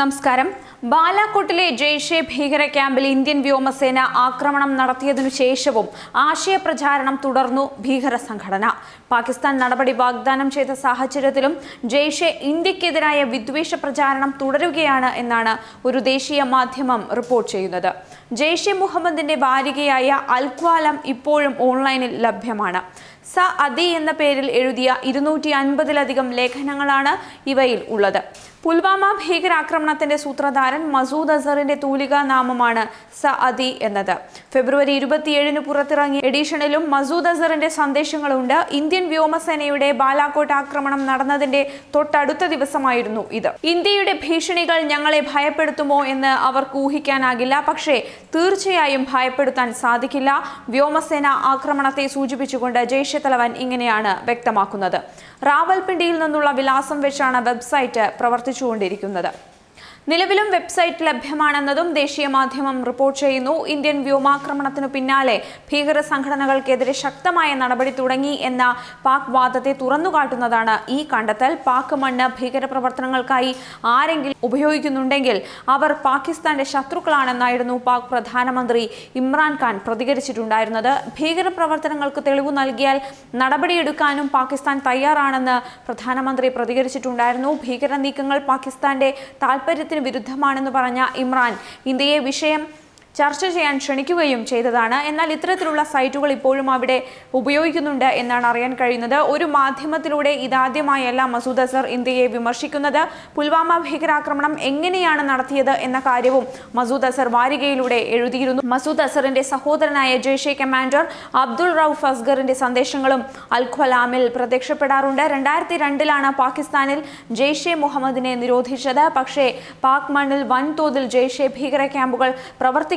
നമസ്കാരം. ബാലാക്കോട്ടിലെ ജെയ്ഷെ ഭീകര ക്യാമ്പിൽ ഇന്ത്യൻ വ്യോമസേന ആക്രമണം നടത്തിയതിനു ശേഷവും ആശയപ്രചാരണം തുടർന്നു ഭീകര സംഘടന. പാകിസ്ഥാൻ നടപടി വാഗ്ദാനം ചെയ്ത സാഹചര്യത്തിലും ജെയ്ഷെ ഇന്ത്യക്കെതിരായ വിദ്വേഷ പ്രചാരണം തുടരുകയാണ് എന്നാണ് ഒരു ദേശീയ മാധ്യമം റിപ്പോർട്ട് ചെയ്യുന്നത്. ജെയ്ഷെ മുഹമ്മദിന്റെ വാരികയായ അൽക്വാലം ഇപ്പോഴും ഓൺലൈനിൽ ലഭ്യമാണ്. സ അദി എന്ന പേരിൽ എഴുതിയ ഇരുന്നൂറ്റി അൻപതിലധികം ലേഖനങ്ങളാണ് ഇവയിൽ ഉള്ളത്. പുൽവാമ ഭീകരാക്രമണത്തിന്റെ സൂത്രധാരൻ മസൂദ് അസറിന്റെ തൂലിക നാമമാണ് സഅദി അദി എന്നത്. ഫെബ്രുവരി ഇരുപത്തിയേഴിന് പുറത്തിറങ്ങിയ എഡീഷനിലും മസൂദ് അസറിന്റെ സന്ദേശങ്ങളുണ്ട്. ഇന്ത്യൻ വ്യോമസേനയുടെ ബാലാക്കോട്ട് ആക്രമണം നടന്നതിന്റെ തൊട്ടടുത്ത ദിവസമായിരുന്നു ഇത്. ഇന്ത്യയുടെ ഭീഷണികൾ ഞങ്ങളെ ഭയപ്പെടുത്തുമോ എന്ന് അവർക്ക് ഊഹിക്കാനാകില്ല. പക്ഷേ തീർച്ചയായും ഭയപ്പെടുത്താൻ സാധിക്കില്ല. വ്യോമസേന ആക്രമണത്തെ സൂചിപ്പിച്ചുകൊണ്ട് ജയ്ഷെ തലവൻ ഇങ്ങനെയാണ് വ്യക്തമാക്കുന്നത്. റാവൽപിണ്ടിയിൽ നിന്നുള്ള വിലാസം വെച്ചാണ് വെബ്സൈറ്റ് പ്രവർത്തിച്ചുകൊണ്ടിരിക്കുന്നത് നിലവിലും വെബ്സൈറ്റ് ലഭ്യമാണെന്നതും ദേശീയ മാധ്യമം റിപ്പോർട്ട് ചെയ്യുന്നു. ഇന്ത്യൻ വ്യോമാക്രമണത്തിനു പിന്നാലെ ഭീകര സംഘടനകൾക്കെതിരെ ശക്തമായ നടപടി തുടങ്ങി എന്ന പാക് വാദത്തെ തുറന്നുകാട്ടുന്നതാണ് ഈ കണ്ടെത്തൽ. പാക് മണ്ണ് ഭീകര പ്രവർത്തനങ്ങൾക്കായി ആരെങ്കിലും ഉപയോഗിക്കുന്നുണ്ടെങ്കിൽ അവർ പാകിസ്ഥാന്റെ ശത്രുക്കളാണെന്നായിരുന്നു പാക് പ്രധാനമന്ത്രി ഇമ്രാൻഖാൻ പ്രതികരിച്ചിട്ടുണ്ടായിരുന്നത്. ഭീകര പ്രവർത്തനങ്ങൾക്ക് തെളിവ് നൽകിയാൽ നടപടിയെടുക്കാനും പാകിസ്ഥാൻ തയ്യാറാണെന്ന് പ്രധാനമന്ത്രി പ്രതികരിച്ചിട്ടുണ്ടായിരുന്നു. ഭീകര നീക്കങ്ങൾ പാകിസ്ഥാന്റെ താൽപര്യത്തിന് വിരുദ്ധമാണെന്ന് പറഞ്ഞ ഇമ്രാൻ. ഇന്ത്യയെ വിഷയം ചർച്ച ചെയ്യാൻ ക്ഷണിക്കുകയും ചെയ്തതാണ്. എന്നാൽ ഇത്തരത്തിലുള്ള സൈറ്റുകൾ ഇപ്പോഴും അവിടെ ഉപയോഗിക്കുന്നുണ്ട് എന്നാണ് അറിയാൻ കഴിയുന്നത്. ഒരു മാധ്യമത്തിലൂടെ ഇതാദ്യമായല്ല മസൂദ് അസർ ഇന്ത്യയെ വിമർശിക്കുന്നത്. പുൽവാമ ഭീകരാക്രമണം എങ്ങനെയാണ് നടത്തിയത് എന്ന കാര്യവും മസൂദ് അസർ വാരികയിലൂടെ എഴുതിയിരുന്നു. മസൂദ് അസറിന്റെ സഹോദരനായ ജെയ്ഷെ കമാൻഡർ അബ്ദുൾ റൌഫ് അസ്ഗറിന്റെ സന്ദേശങ്ങളും അൽ ഖലാമിൽ പ്രത്യക്ഷപ്പെടാറുണ്ട്. രണ്ടായിരത്തി രണ്ടിലാണ് പാകിസ്ഥാനിൽ ജെയ്ഷെ മുഹമ്മദിനെ നിരോധിച്ചത്. പക്ഷേ പാക് മണ്ണിൽ വൻതോതിൽ ജെയ്ഷെ ഭീകര ക്യാമ്പുകൾ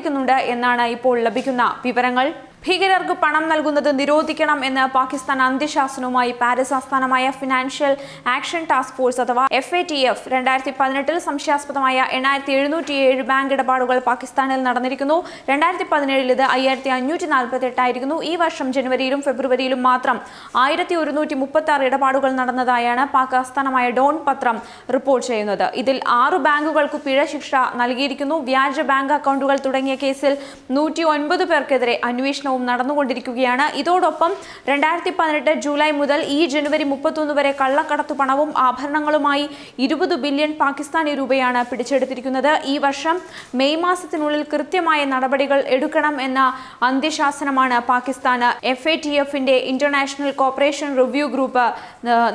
പ്രവർത്തിക്കുന്നുണ്ട് എന്നാണ് ഇപ്പോൾ ലഭിക്കുന്ന വിവരങ്ങൾ. ഭീകരർക്ക് പണം നൽകുന്നത് നിരോധിക്കണം എന്ന് പാകിസ്ഥാൻ അന്ത്യശാസനവുമായി പാരീസ് ആസ്ഥാനമായ ഫിനാൻഷ്യൽ ആക്ഷൻ ടാസ്ക് ഫോഴ്സ് അഥവാ എഫ് എ ടി എഫ് രണ്ടായിരത്തി പതിനെട്ടിൽ സംശയാസ്പദമായ എണ്ണായിരത്തി എഴുന്നൂറ്റി ഏഴ് ബാങ്ക് ഇടപാടുകൾ പാകിസ്ഥാനിൽ നടന്നിരിക്കുന്നു. രണ്ടായിരത്തി പതിനേഴിൽ ഇത് അയ്യായിരത്തി അഞ്ഞൂറ്റി നാൽപ്പത്തി എട്ടായിരുന്നു ഈ വർഷം ജനുവരിയിലും ഫെബ്രുവരിയിലും മാത്രം ആയിരത്തി ഒരുന്നൂറ്റി മുപ്പത്തി ആറ് ഇടപാടുകൾ നടന്നതായാണ് പാക് ആസ്ഥാനമായ ഡോൺ പത്രം റിപ്പോർട്ട് ചെയ്യുന്നത്. ഇതിൽ ആറ് ബാങ്കുകൾക്ക് പിഴ ശിക്ഷ നൽകിയിരിക്കുന്നു. വ്യാജ ബാങ്ക് അക്കൗണ്ടുകൾ തുടങ്ങിയ കേസിൽ നൂറ്റി ഒൻപത് പേർക്കെതിരെ അന്വേഷണവും നടന്നുകൊണ്ടിരിക്കുകയാണ്. ഇതോടൊപ്പം രണ്ടായിരത്തി പതിനെട്ട് ജൂലൈ മുതൽ ഈ ജനുവരി മുപ്പത്തൊന്ന് വരെ കള്ളക്കടത്ത് പണവും ആഭരണങ്ങളുമായി ഇരുപത് ബില്യൺ പാകിസ്ഥാനി രൂപയാണ് പിടിച്ചെടുത്തിരിക്കുന്നത്. ഈ വർഷം മെയ് മാസത്തിനുള്ളിൽ കൃത്യമായ നടപടികൾ എടുക്കണം എന്ന അന്ത്യശാസനമാണ് പാകിസ്ഥാന് എഫ് എ ടി എഫിന്റെ ഇന്റർനാഷണൽ കോപ്പറേഷൻ റിവ്യൂ ഗ്രൂപ്പ്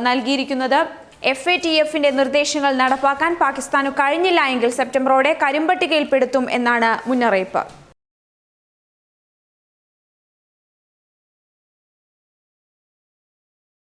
നൽകിയിരിക്കുന്നത്. എഫ് എ ടി എഫിന്റെ നിർദ്ദേശങ്ങൾ നടപ്പാക്കാൻ പാകിസ്ഥാനു കഴിഞ്ഞില്ല എങ്കിൽ സെപ്റ്റംബറോടെ കരിമ്പട്ടികയിൽപ്പെടുത്തും എന്നാണ് മുന്നറിയിപ്പ്.